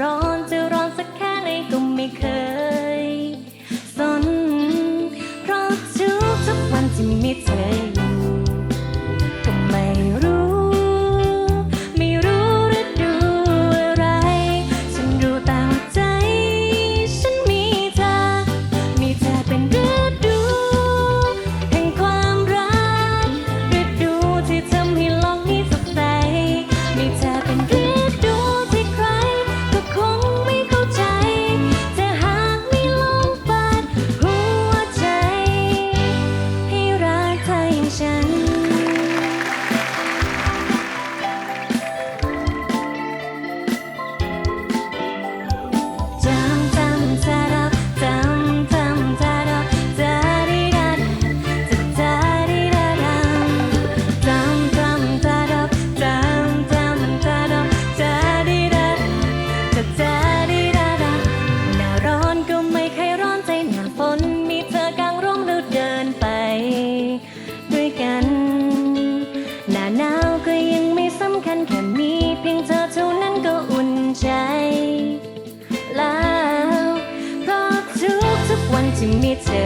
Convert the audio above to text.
ร้อนจะร้อนสักแค่ไหนก็ไม่เคยสนเพราะทุกทุกวันที่มีเธอ creative.